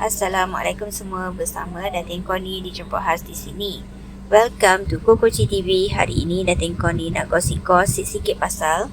Assalamualaikum semua bersama Datin Koni dijemput khas di sini. Welcome to Kokoci TV. Hari ini Datin Koni nak gosip-gosip sikit pasal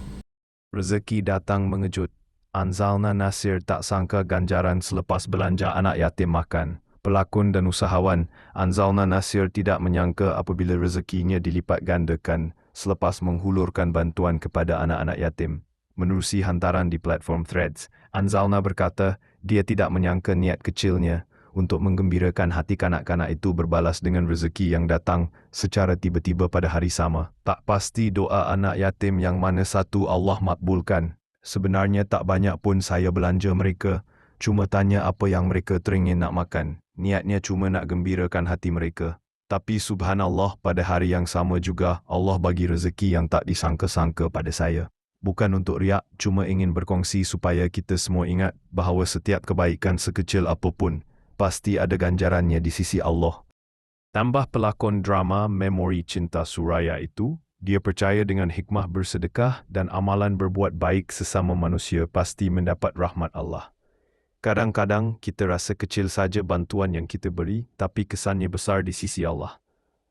Rezeki datang mengejut. Anzalna Nasir tak sangka ganjaran selepas belanja anak yatim makan. Pelakon dan usahawan, Anzalna Nasir tidak menyangka apabila rezekinya dilipat gandakan selepas menghulurkan bantuan kepada anak-anak yatim. Menerusi hantaran di platform Threads, Anzalna berkata dia tidak menyangka niat kecilnya untuk menggembirakan hati kanak-kanak itu berbalas dengan rezeki yang datang secara tiba-tiba pada hari sama. Tak pasti doa anak yatim yang mana satu Allah makbulkan. Sebenarnya tak banyak pun saya belanja mereka. Cuma tanya apa yang mereka teringin nak makan. Niatnya cuma nak gembirakan hati mereka. Tapi subhanallah pada hari yang sama juga Allah bagi rezeki yang tak disangka-sangka pada saya. Bukan untuk riak, cuma ingin berkongsi supaya kita semua ingat bahawa setiap kebaikan sekecil apapun pasti ada ganjarannya di sisi Allah. Tambah pelakon drama Memori Cinta Suraya itu, dia percaya dengan hikmah bersedekah dan amalan berbuat baik sesama manusia pasti mendapat rahmat Allah. Kadang-kadang kita rasa kecil saja bantuan yang kita beri, tapi kesannya besar di sisi Allah.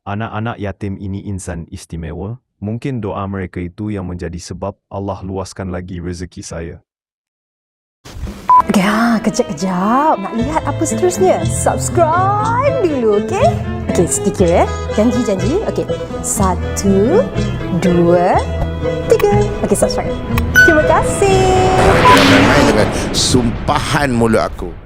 Anak-anak yatim ini insan istimewa, mungkin doa mereka itu yang menjadi sebab Allah luaskan lagi rezeki saya. Ya, kejap-kejap. Nak lihat apa seterusnya? Subscribe dulu, okey? Okey, sedikit ya. Janji-janji. Okey. Satu, dua, tiga. Okey, subscribe. Terima kasih. Jangan main-main dengan sumpahan mulut aku.